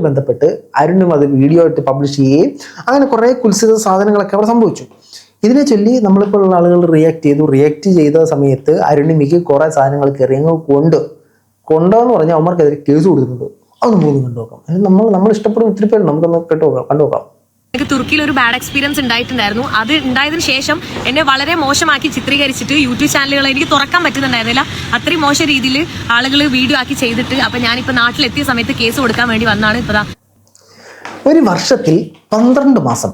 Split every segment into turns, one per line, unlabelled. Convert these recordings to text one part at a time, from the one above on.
ബന്ധപ്പെട്ട് അരുണും അത് വീഡിയോ ആയിട്ട് പബ്ലിഷ് ചെയ്യുകയും അങ്ങനെ കുറേ കുൽസിത സാധനങ്ങളൊക്കെ അവിടെ സംഭവിച്ചു. ഇതിനെ ചൊല്ലി നമ്മളിപ്പോൾ ഉള്ള ആളുകൾ റിയാക്ട് ചെയ്തു. റിയാക്ട് ചെയ്ത സമയത്ത് അരുണിമിക്ക് കുറേ സാധനങ്ങൾ കയറിയങ്ങൾ കൊണ്ട് കൊണ്ടോന്ന് പറഞ്ഞാൽ അവന്മാർക്കെതിരെ കേസ് കൊടുക്കുന്നുണ്ട് അതൊന്നും പോകുന്നു കണ്ടു നോക്കാം. നമ്മൾ നമ്മൾ ഇഷ്ടപ്പെടുന്ന ഒത്തിരി പേര് നമുക്കൊന്ന് കേട്ടു നോക്കാം കണ്ടു നോക്കാം.
എനിക്ക് തുർക്കിയിൽ ഒരു ബാഡ് എക്സ്പീരിയൻസ് ഉണ്ടായിട്ടുണ്ടായിരുന്നു. അത് ഉണ്ടായതിനു ശേഷം എന്നെ വളരെ മോശമാക്കി ചിത്രീകരിച്ചിട്ട് യൂട്യൂബ് ചാനലുകൾ എനിക്ക് തുറക്കാൻ പറ്റുന്നുണ്ടായിരുന്നില്ല. അത്രയും മോശം രീതിയിൽ ആളുകൾ വീഡിയോ ആക്കി ചെയ്തിട്ട് അപ്പൊ ഞാനിപ്പോ നാട്ടിലെത്തിയ സമയത്ത് കേസ് കൊടുക്കാൻ വേണ്ടി വന്നാണ് ഇപ്പൊ
ഒരു വർഷത്തിൽ പന്ത്രണ്ട് മാസം.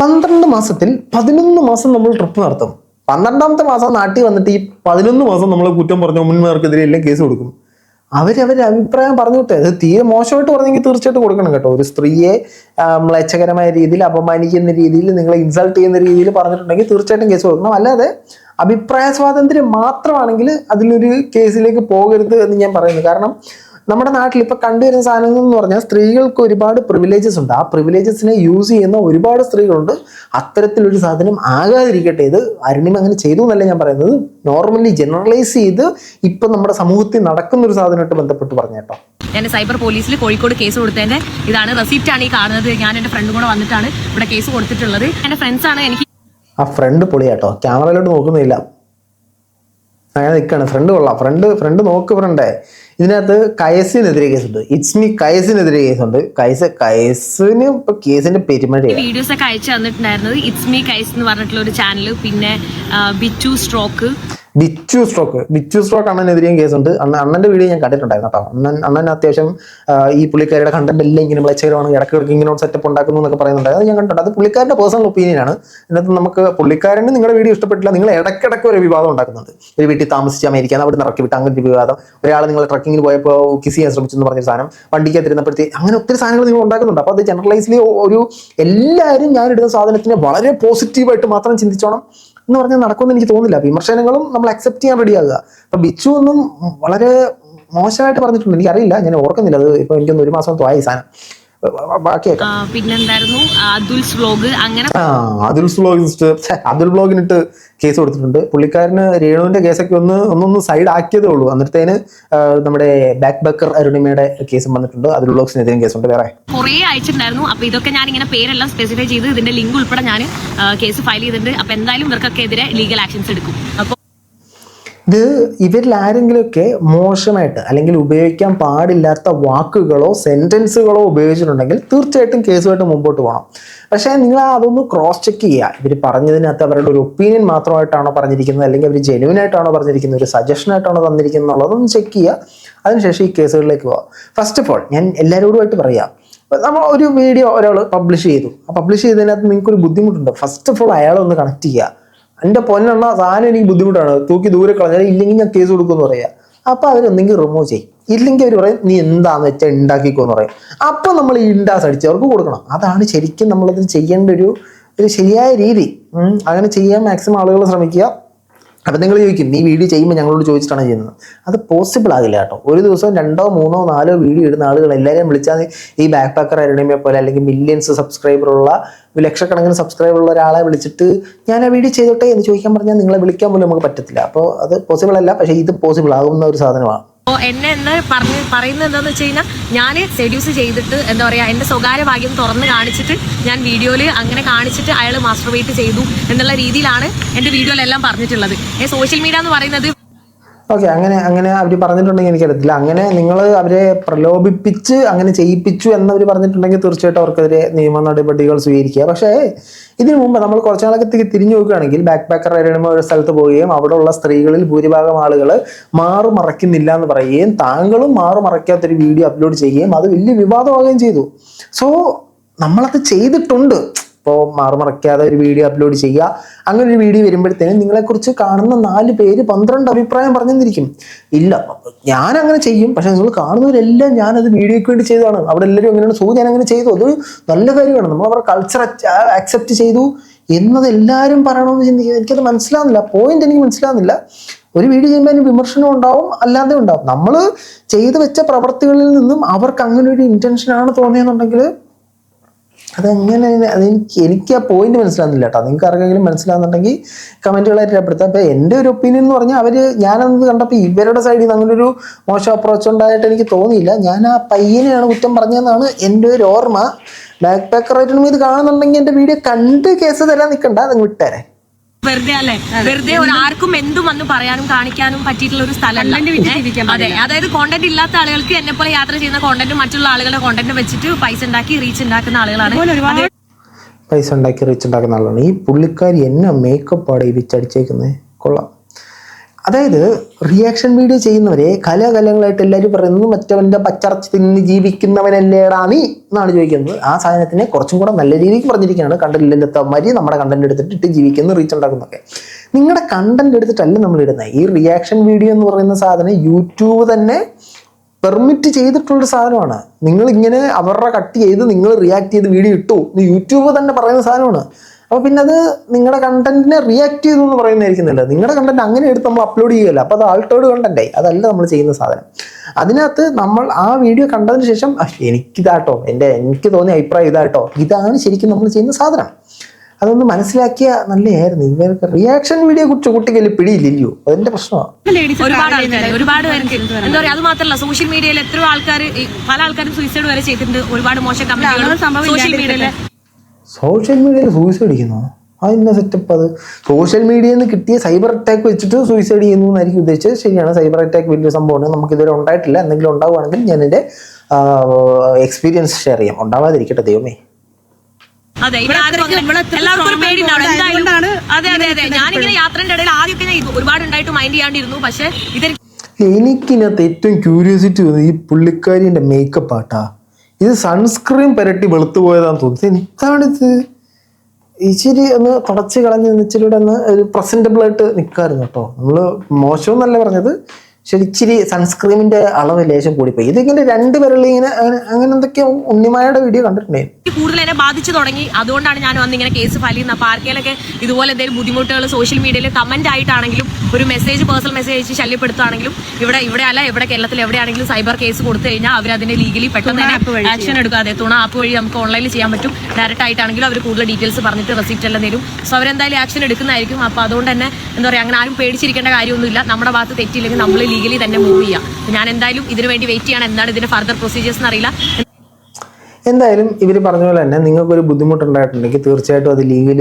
പന്ത്രണ്ട് മാസത്തിൽ പതിനൊന്ന് മാസം നമ്മൾ ട്രിപ്പ് നടത്തും. പന്ത്രണ്ടാമത്തെ മാസം നാട്ടിൽ വന്നിട്ട് ഈ പതിനൊന്ന് മാസം നമ്മൾ കുറ്റം പറഞ്ഞ ഉമ്മന്മാർക്കെതിരെ എല്ലാം കേസ് കൊടുക്കും. അവരവരുടെ അഭിപ്രായം പറഞ്ഞു വിട്ടേ അത് തീരെ മോശമായിട്ട് പറഞ്ഞെങ്കിൽ തീർച്ചയായിട്ടും കൊടുക്കണം കേട്ടോ. ഒരു സ്ത്രീയെ മ്ലേച്ഛകരമായ രീതിയിൽ അപമാനിക്കുന്ന രീതിയിൽ നിങ്ങളെ ഇൻസൾട്ട് ചെയ്യുന്ന രീതിയിൽ പറഞ്ഞിട്ടുണ്ടെങ്കിൽ തീർച്ചയായിട്ടും കേസ് കൊടുക്കണം. അല്ലാതെ അഭിപ്രായ സ്വാതന്ത്ര്യം മാത്രമാണെങ്കിൽ അതിലൊരു കേസിലേക്ക് പോകരുത് എന്ന് ഞാൻ പറയുന്നു. കാരണം നമ്മുടെ നാട്ടിൽ ഇപ്പൊ കണ്ടുവരുന്ന സാധനങ്ങൾ എന്ന് പറഞ്ഞാൽ സ്ത്രീകൾക്ക് ഒരുപാട് പ്രിവിലേജസ് ഉണ്ട്. ആ പ്രിവിലേജസിനെ യൂസ് ചെയ്യുന്ന ഒരുപാട് സ്ത്രീകളുണ്ട്. അത്തരത്തിലൊരു സാധനം ആകാതിരിക്കട്ടെ. ഇത് അരുണിമ അങ്ങനെ ചെയ്തു എന്നല്ല ഞാൻ പറയുന്നത്. നോർമലി ജനറലൈസ് ചെയ്ത് ഇപ്പൊ നമ്മുടെ സമൂഹത്തിൽ നടക്കുന്ന ഒരു സാധനമായിട്ട് ബന്ധപ്പെട്ട് പറഞ്ഞു കേട്ടോ.
ഞാൻ സൈബർ പോലീസിൽ കോഴിക്കോട് കേസ് കൊടുത്തതിന്റെ ഇതാണ് റെസിപ്റ്റ് ആണ് ഈ കാണുന്നത്. ഞാൻ എന്റെ ഫ്രണ്ട് കൂടെ വന്നിട്ടാണ് ഇവിടെ കേസ് കൊടുത്തിട്ടുള്ളത്. എന്റെ ഫ്രണ്ട്സ് ആണ് എനിക്ക്
ആ ഫ്രണ്ട് പൊളിയാട്ടോ. ക്യാമറയിലോട്ട് നോക്കുന്നില്ല. അങ്ങനെ നിൽക്കാണ് ഫ്രണ്ട് കൊള്ളാം. ഫ്രണ്ട് ഫ്രണ്ട് നോക്ക് ഫ്രണ്ടേ ഇതിനകത്ത് കയസിനെതിരെ കേസുണ്ട്. ഇറ്റ്സ് മീ കയസിനെതിരെ കേസുണ്ട്. കയസ് കയസിന് ഇപ്പൊ കേസിന്റെ പെരുമഴ
വീഡിയോസ് ഒക്കെ അയച്ചു തന്നിട്ടുണ്ടായിരുന്നത് ഇറ്റ്സ് മീ കൈസ് എന്ന് പറഞ്ഞിട്ടുള്ള ഒരു ചാനൽ പിന്നെ Bichu stroke.
Bichu stroke. Bichu stroke അണ്ണനെതിരെയും കേസുണ്ട് അണ്ണ അണ്ണന്റെ വീഡിയോ ഞാൻ കണ്ടിട്ടുണ്ടായിരുന്നു കേട്ടോ. അണ്ണൻ അണ്ണൻ അത്യാവശ്യം ഈ പുള്ളിക്കാരുടെ കണ്ടന്റ് എല്ലാം ഇങ്ങനെ വിളച്ചകരമാണ് ഇടയ്ക്ക് ഇങ്ങനെ സെറ്റപ്പ് ഉണ്ടാക്കുന്നു എന്നൊക്കെ പറയുന്നുണ്ടായിരുന്നു അത് ഞാൻ കണ്ടിട്ടുണ്ട്. അത് പുള്ളിക്കാരുടെ പേഴ്സണൽ ഒപ്പീനിയൻ ആണ്. അതിനകത്ത് നമുക്ക് പുള്ളിക്കാരന് നിങ്ങളുടെ വീഡിയോ ഇഷ്ടപ്പെട്ടില്ല. നിങ്ങൾ ഇടയ്ക്കിടയ്ക്ക് ഒരു വിവാദം ഉണ്ടാക്കുന്നുണ്ട്. ഒരു വീട്ടിൽ താമസിച്ച് അമേരിക്കാൻ അവിടെ നിന്ന് ഇറക്കി വിട്ട് അങ്ങനെ വിവാദം. ഒരാൾ നിങ്ങൾ ട്രക്കിങ്ങിന് പോയപ്പോൾ കിസ് ചെയ്യാൻ ശ്രമിച്ചു എന്ന് പറഞ്ഞ സാധനം. വണ്ടിക്കകത്തിരുന്നപ്പോഴത്തേ അങ്ങനെ ഒത്തിരി സാധനങ്ങൾ നിങ്ങൾ ഉണ്ടാക്കുന്നുണ്ട്. അപ്പോൾ അത് ജനറലൈസ്ലി ഒരു എല്ലാവരും ഞാൻ ഇടുന്ന സാധനത്തിനെ വളരെ പോസിറ്റീവായിട്ട് മാത്രം ചിന്തിച്ചോണം. എന്ന് പറഞ്ഞാൽ നടക്കുമെന്ന് എനിക്ക് തോന്നുന്നില്ല. വിമർശനങ്ങളും നമ്മൾ അക്സെപ്റ്റ് ചെയ്യാൻ റെഡിയാകുക അപ്പൊ ബിച്ചു ഒന്നും വളരെ മോശമായിട്ട് പറഞ്ഞിട്ടുണ്ട്. എനിക്കറിയില്ല. ഞാൻ ഓർക്കുന്നില്ല. അത് ഇപ്പൊ എനിക്കൊന്ന് ഒരു മാസം ആയി സാധനം.
പിന്നെന്തായിരുന്നു? അതുൽസ് വ്ലോഗ് അങ്ങനെ
ആ അതുൽ കേസ് കൊടുത്തിട്ടുണ്ട്. പുള്ളിക്കാരന് രേണുവിന്റെ കേസൊക്കെ ഒന്ന് ഒന്നൊന്ന് സൈഡ് ആക്കിയതേ ഉള്ളൂ. എന്നിട്ടേന് നമ്മുടെ ബാക്ക് ബക്കർ അരുണിമയുടെ കേസും വന്നിട്ടുണ്ട്. അതുൽ ബ്ലോഗ്സിനെതിരെയും കേസുണ്ട്. വേറെ?
കുറേ അയച്ചിട്ടുണ്ടായിരുന്നു. അപ്പൊ ഇതൊക്കെ ഞാൻ ഇങ്ങനെ പേരെല്ലാം സ്പെസിഫൈ ചെയ്ത് ഇതിന്റെ ലിങ്ക് ഉൾപ്പെടെ ഞാൻ കേസ് ഫയൽ ചെയ്തിട്ടുണ്ട്. അപ്പൊ എന്തായാലും ഇവർക്കൊക്കെ എതിരെ ലീഗൽ ആക്ഷൻസ് എടുക്കും. അപ്പൊ
ഇത് ഇവരിൽ ആരെങ്കിലുമൊക്കെ മോശമായിട്ട് അല്ലെങ്കിൽ ഉപയോഗിക്കാൻ പാടില്ലാത്ത വാക്കുകളോ സെന്റൻസുകളോ ഉപയോഗിച്ചിട്ടുണ്ടെങ്കിൽ തീർച്ചയായിട്ടും കേസുമായിട്ട് മുമ്പോട്ട് പോകണം. പക്ഷേ നിങ്ങൾ അതൊന്ന് ക്രോസ് ചെക്ക് ചെയ്യുക. ഇവർ പറഞ്ഞതിനകത്ത് അവരുടെ ഒരു ഒപ്പീനിയൻ മാത്രമായിട്ടാണോ പറഞ്ഞിരിക്കുന്നത്? അല്ലെങ്കിൽ അവർ ജെനുവിൻ ആയിട്ടാണോ പറഞ്ഞിരിക്കുന്നത്? ഒരു സജഷൻ ആയിട്ടാണോ തന്നിരിക്കുന്നത് എന്നുള്ളതൊന്ന് ചെക്ക് ചെയ്യുക. അതിനുശേഷം ഈ കേസുകളിലേക്ക് പോവാം ഫസ്റ്റ് ഓഫ് ഓൾ ഞാൻ എല്ലാവരോടുമായിട്ട് പറയാം. നമ്മൾ ഒരു വീഡിയോ ഒരാൾ പബ്ലിഷ് ചെയ്തു. ആ പബ്ലിഷ് ചെയ്തതിനകത്ത് നിങ്ങൾക്ക് ഒരു ബുദ്ധിമുട്ടുണ്ട്. ഫസ്റ്റ് ഓഫ് ഓൾ അയാളെ ഒന്ന് കണക്ട് ചെയ്യുക. എന്റെ പൊന്നെണ്ണ സാധനം എനിക്ക് ബുദ്ധിമുട്ടാണ്. തൂക്കി ദൂരെ കളഞ്ഞാൽ ഇല്ലെങ്കിൽ ഞാൻ കേസ് കൊടുക്കുമെന്ന് പറയാം. അപ്പൊ അവരൊന്നെങ്കിൽ റിമൂവ് ചെയ്യും. ഇല്ലെങ്കിൽ അവർ പറയും നീ എന്താന്ന് വെച്ചാൽ ഉണ്ടാക്കിക്കോന്ന് പറയും. അപ്പൊ നമ്മൾ ഈ ഇണ്ടാസ് അടിച്ച് അവർക്ക് കൊടുക്കണം. അതാണ് ശരിക്കും നമ്മളത് ചെയ്യേണ്ട ഒരു ഒരു ശരിയായ രീതി. അങ്ങനെ ചെയ്യാൻ മാക്സിമം ആളുകൾ ശ്രമിക്കുക. അപ്പം നിങ്ങൾ ചോദിക്കും നീ വീഡിയോ ചെയ്യുമ്പോൾ ഞങ്ങളോട് ചോദിച്ചിട്ടാണ് ചെയ്യുന്നത്? അത് പോസിബിൾ ആകില്ല കേട്ടോ. ഒരു ദിവസം രണ്ടോ മൂന്നോ നാലോ വീഡിയോ ഇടുന്ന ആളുകൾ എല്ലാവരെയും വിളിച്ചാൽ ഈ ബാക്ക് പാക്കർ അരുണിമയെ പോലെ അല്ലെങ്കിൽ മില്യൺസ് സബ്സ്ക്രൈബറുള്ള ലക്ഷക്കണക്കിന് സബ്സ്ക്രൈബർ ഉള്ള ഒരാളെ വിളിച്ചിട്ട് ഞാൻ ആ വീഡിയോ ചെയ്തോട്ടെ എന്ന് ചോദിക്കാൻ പറഞ്ഞാൽ നിങ്ങളെ വിളിക്കാൻ പോലും നമുക്ക് പറ്റത്തില്ല. അപ്പോൾ അത് പോസിബിൾ അല്ല പക്ഷേ ഇത് പോസിബിൾ ആകുന്ന ഒരു സാധനമാണ്.
എന്നെ എന്ന് പറഞ്ഞ് പറയുന്നത് എന്താണെന്ന് വെച്ച് കഴിഞ്ഞാൽ ഞാൻ സെഡ്യൂസ് ചെയ്തിട്ട് എന്താ പറയുക എന്റെ സ്വകാര്യ ഭാഗ്യം തുറന്ന് കാണിച്ചിട്ട് ഞാൻ വീഡിയോയിൽ അങ്ങനെ കാണിച്ചിട്ട് അയാൾ മാസ്റ്റർബേറ്റ് ചെയ്തു എന്നുള്ള രീതിയിലാണ് എന്റെ വീഡിയോയിലെല്ലാം പറഞ്ഞിട്ടുള്ളത്. സോഷ്യൽ മീഡിയ എന്ന് പറയുന്നത്
ഓക്കെ അങ്ങനെ അങ്ങനെ അവർ പറഞ്ഞിട്ടുണ്ടെങ്കിൽ എനിക്കറിയത്തില്ല. അങ്ങനെ നിങ്ങൾ അവരെ പ്രലോഭിപ്പിച്ച് അങ്ങനെ ചെയ്യിപ്പിച്ചു എന്നവർ പറഞ്ഞിട്ടുണ്ടെങ്കിൽ തീർച്ചയായിട്ടും അവർക്കെതിരെ നിയമ നടപടികൾ സ്വീകരിക്കുക. പക്ഷേ ഇതിനു മുമ്പ് നമ്മൾ കുറച്ച് നാളൊക്കെ തിരിഞ്ഞു നോക്കുകയാണെങ്കിൽ ബാക്ക് പാക്കർ റൈഡിനുമ്പോൾ ഒരു സ്ഥലത്ത് പോവുകയും അവിടെയുള്ള സ്ത്രീകളിൽ ഭൂരിഭാഗം ആളുകൾ മാറു മറയ്ക്കുന്നില്ല എന്ന് പറയുകയും താങ്കളും മാറു മറയ്ക്കാത്തൊരു വീഡിയോ അപ്ലോഡ് ചെയ്യുകയും അത് വലിയ വിവാദമാവുകയും ചെയ്തു. സോ നമ്മളത് ചെയ്തിട്ടുണ്ട്. ഇപ്പോൾ മാറുമറയ്ക്കാതെ ഒരു വീഡിയോ അപ്ലോഡ് ചെയ്യുക. അങ്ങനെ ഒരു വീഡിയോ വരുമ്പോഴത്തേനും നിങ്ങളെക്കുറിച്ച് കാണുന്ന നാല് പേര് പന്ത്രണ്ട് അഭിപ്രായം പറഞ്ഞെന്നിരിക്കും. ഇല്ല ഞാൻ അങ്ങനെ ചെയ്യും. പക്ഷെ നിങ്ങൾ കാണുന്നവരെല്ലാം ഞാനത് വീഡിയോയ്ക്ക് വേണ്ടി ചെയ്തതാണ്. അവിടെ എല്ലാവരും അങ്ങനെയാണ്. സോ ഞാൻ അങ്ങനെ ചെയ്തു. അത് നല്ല കാര്യമാണ്. നമ്മൾ അവരുടെ കൾച്ചർ അക്സെപ്റ്റ് ചെയ്തു എന്നത് എല്ലാവരും പറയണമെന്ന് ചിന്തിക്കുന്നത് എനിക്കത് മനസ്സിലാവുന്നില്ല. പോയിന്റ് എനിക്ക് മനസ്സിലാവുന്നില്ല. ഒരു വീഡിയോ ചെയ്യുമ്പോൾ അതിന് വിമർശനം ഉണ്ടാവും അല്ലാതെ ഉണ്ടാവും. നമ്മൾ ചെയ്തു വെച്ച പ്രവർത്തികളിൽ നിന്നും അവർക്ക് അങ്ങനെ ഒരു ഇന്റൻഷനാണ് തോന്നിയെന്നുണ്ടെങ്കിൽ അതെങ്ങനെ അതെനിക്ക് എനിക്ക് ആ പോയിന്റ് മനസ്സിലാകുന്നില്ല കേട്ടോ നിങ്ങൾക്ക് ആർക്കെങ്കിലും മനസ്സിലാകുന്നുണ്ടെങ്കിൽ കമന്റുകളായിട്ട് രേഖപ്പെടുത്താം അപ്പോൾ എന്റെ ഒരു ഒപ്പീനിയൻ എന്ന് പറഞ്ഞാൽ അവർ ഞാനത് കണ്ടപ്പോൾ ഇവരുടെ സൈഡിൽ നിന്ന് അങ്ങനെ ഒരു മോശം അപ്രോച്ച് ഉണ്ടായിട്ട് എനിക്ക് തോന്നിയില്ല. ഞാൻ ആ പയ്യനെയാണ് കുറ്റം പറഞ്ഞതെന്നാണ് എന്റെ ഒരു ഓർമ്മ. ബാക്ക് ആയിട്ട് ഇത് കാണുന്നുണ്ടെങ്കിൽ എന്റെ വീഡിയോ കണ്ട് കേസ് തരാൻ നിൽക്കണ്ട നിങ്ങൾ വിട്ടേരെ.
വെറുതെ അല്ലെ? വെറുതെ ഒരു ആർക്കും എന്തും വന്ന് പറയാനും കാണിക്കാനും പറ്റിയിട്ടുള്ള ഒരു സ്ഥലം അതെ അതായത് കോണ്ടന്റ് ഇല്ലാത്ത ആളുകൾക്ക് എന്നെ പോലെ യാത്ര ചെയ്യുന്ന കോണ്ടന്റ് മറ്റുള്ള ആളുകളുടെ കോണ്ടന്റ് വെച്ചിട്ട് പൈസ ഉണ്ടാക്കി റീച്ച് ഉണ്ടാക്കുന്ന ആളുകളാണ്.
പൈസ ഉണ്ടാക്കി റീച്ച് ഉണ്ടാക്കുന്ന ആളാണ് ഈ പുള്ളിക്കാരി എന്നെ മേക്കപ്പ് ഈ വിച്ചടിച്ചേക്കുന്നത് കൊള്ളാം. അതായത് റിയാക്ഷൻ വീഡിയോ ചെയ്യുന്നവരെ കലാകലങ്ങളായിട്ട് എല്ലാവരും പറയുന്നത് മറ്റവന്റെ പച്ചറച്ച് തിന്ന് ജീവിക്കുന്നവനല്ലേടാ നീ എന്നാണ് ചോദിക്കുന്നത്. ആ സാധനത്തിനെ കുറച്ചും കൂടെ നല്ല രീതിക്ക് പറഞ്ഞിരിക്കുകയാണ്. കണ്ടന്റിലെത്തമാരി നമ്മുടെ കണ്ടന്റ് എടുത്തിട്ട് ഇട്ട് ജീവിക്കുന്നു റീച്ച് ഉണ്ടാക്കുന്നൊക്കെ. നിങ്ങളുടെ കണ്ടന്റ് എടുത്തിട്ടല്ല നമ്മൾ ഇടുന്നത്. ഈ റിയാക്ഷൻ വീഡിയോ എന്ന് പറയുന്ന സാധനം യൂട്യൂബ് തന്നെ പെർമിറ്റ് ചെയ്തിട്ടുള്ളൊരു സാധനമാണ്. നിങ്ങൾ ഇങ്ങനെ അവരുടെ കട്ട് ചെയ്ത് നിങ്ങൾ റിയാക്ട് ചെയ്ത് വീഡിയോ ഇട്ടു യൂട്യൂബ് തന്നെ പറയുന്ന സാധനമാണ്. അപ്പോൾ പിന്നെ അത് നിങ്ങളുടെ കണ്ടന്റിനെ റിയാക്ട് ചെയ്തു എന്ന് പറയുന്നതായിരിക്കും നല്ലത് നിങ്ങളുടെ കണ്ടന്റ് അങ്ങനെ എടുത്ത് നമ്മൾ അപ്ലോഡ് ചെയ്യുകയല്ല. അപ്പോൾ അത് ആൾട്ടേഡ് കണ്ടന്റായി അതല്ല നമ്മൾ ചെയ്യുന്ന സാധനം. അതിനകത്ത് നമ്മൾ ആ വീഡിയോ കണ്ടതിന് ശേഷം "ആ, എനിക്കിതാട്ടോ. എന്റെ എനിക്ക് തോന്നിയ അഭിപ്രായം ഇതാട്ടോ. ഇതാണ് ശരിക്കും നമ്മൾ ചെയ്യുന്ന സാധനം. അതൊന്ന് മനസ്സിലാക്കിയ നല്ലതായിരുന്നു ഇവർക്ക് റിയാക്ഷൻ വീഡിയോ കുറിച്ച് കുട്ടികൾ പിടിയില്ലല്ലോ. അതിന്റെ പ്രശ്നമാണ്
ലേഡീസ്
ഒരുപാട് ആൾക്കാർ ഒരുപാട് പേർക്ക് എന്താ പറയാ അത് മാത്രമല്ല സോഷ്യൽ മീഡിയയിൽ എത്രയോ ആൾക്കാർ പല ആൾക്കാരും സൂയിസൈഡ് വരെ ചെയ്തിട്ടുണ്ട്. ഒരുപാട് മോശം കമന്റുകളും
സംഭവം
സോഷ്യൽ മീഡിയയിൽ
സോഷ്യൽ മീഡിയയിൽ സൂയിസൈഡ് ചെയ്യുന്നു അതിന്റെ സെറ്റപ്പ് അത്? സോഷ്യൽ മീഡിയയിൽ നിന്ന് കിട്ടിയ സൈബർ അറ്റാക്ക് വെച്ചിട്ട് സൂയിസൈഡ് ചെയ്യുന്നു എന്നായിരിക്കും ഉദ്ദേശിച്ചത്. ശരിയാണ് സൈബർ അറ്റാക്ക് വലിയ സംഭവമാണ്. നമുക്ക് ഇതുവരെ ഉണ്ടായിട്ടില്ല. എന്തെങ്കിലും ഉണ്ടാവുകയാണെങ്കിൽ ഞാൻ എന്റെ എക്സ്പീരിയൻസ് ഷെയർ ചെയ്യാം. ഉണ്ടാവാതിരിക്കട്ടെ ദൈവമേ.
അതെ ഇവിടെ എല്ലാവർക്കും പേടി അതെ അതെ അതെ. ഞാനിങ്ങനെ യാത്രന്റെ ഇടയിൽ ആദ്യമൊക്കെ ഞാൻ ഒരുപാട് ഉണ്ടായിട്ട് മൈൻഡ് ചെയ്യാണ്ടിരുന്നു. പക്ഷെ ഇത്
എനിക്കിനകത്ത് ഏറ്റവും ക്യൂരിയോസിറ്റി തോന്നുന്നത് ഈ പുള്ളിക്കാരിന്റെ മേക്കപ്പ് ആട്ടാ. ഇത് സൺസ്ക്രീൻ പെരട്ടി വെളുത്തു പോയതാന്ന് തോന്നുന്നു എന്താണിത്? ഇച്ചിരി ഒന്ന് തുടച്ച് കളഞ്ഞ് ഇച്ചിരി കൂടെ ഒന്ന് ഒരു പ്രസന്റബിൾ ആയിട്ട് നിൽക്കായിരുന്നു കേട്ടോ. നമ്മൾ മോശമെന്നല്ല പറഞ്ഞത്. പക്ഷെ ഇച്ചിരി സൺസ്ക്രീമിന്റെ അളവ് ലേശം കൂടിപ്പോയി. ഇതിങ്ങനെ രണ്ട് പേരിൽ ഇങ്ങനെ അങ്ങനെ എന്തൊക്കെയോ ഉണ്ണിമായുടെ വീഡിയോ കണ്ടിട്ടുണ്ടായിരുന്നു.
കൂടുതൽ എന്നെ ബാധിച്ചു തുടങ്ങി. അതുകൊണ്ടാണ് ഞാൻ വന്ന് ഇങ്ങനെ കേസ് ഫയൽ ചെയ്യുന്നത്. അപ്പോൾ ആർക്കെങ്കിലൊക്കെ ഇതുപോലെ എന്തെങ്കിലും ബുദ്ധിമുട്ടുകൾ സോഷ്യൽ മീഡിയയിൽ കമന്റ് ആയിട്ടാണെങ്കിലും ഒരു മെസ്സേജ് പേഴ്സണൽ മെസ്സേജ് അയച്ച് ശല്യപ്പെടുത്തുകയാണെങ്കിലും ഇവിടെ ഇവിടെ അല്ല ഇവിടെ കേരളത്തിൽ എവിടെയാണെങ്കിലും സൈബർ കേസ് കൊടുത്തു കഴിഞ്ഞാൽ അവർ അതിനെ ലീഗലി പെട്ടെന്ന് തന്നെ ആക്ഷൻ അതെ തുണ ആപ്പ് വഴി നമുക്ക് ഓൺലൈനിൽ ചെയ്യാൻ പറ്റും. ഡയറക്റ്റ് ആയിട്ടാണെങ്കിലും അവർ കൂടുതൽ ഡീറ്റെയിൽസ് പറഞ്ഞിട്ട് റെസിപ്റ്റ് എല്ലാം തരും. സോ അവരെന്തായാലും ആക്ഷൻ എടുക്കുന്നതായിരിക്കും. അപ്പോൾ അതുകൊണ്ട് തന്നെ എന്താ പറയുക അങ്ങനെ ആരും പേടിച്ചിരിക്കേണ്ട കാര്യമൊന്നുമില്ല. നമ്മുടെ ഭാഗത്ത് തെറ്റില്ലെങ്കിൽ നമ്മൾ ലീഗലി തന്നെ മൂവ് ചെയ്യാം. ഞാൻ എന്തായാലും ഇതിനു വേണ്ടി വെയിറ്റ് ചെയ്യണം. എന്താണ് ഇതിന്റെ ഫർദർ പ്രൊസീജിയേഴ്സ് എന്നറിയില്ല
എന്തായാലും ഇവർ പറഞ്ഞ പോലെ തന്നെ നിങ്ങൾക്കൊരു ബുദ്ധിമുട്ടുണ്ടായിട്ടുണ്ടെങ്കിൽ തീർച്ചയായിട്ടും അത് ലീഗലി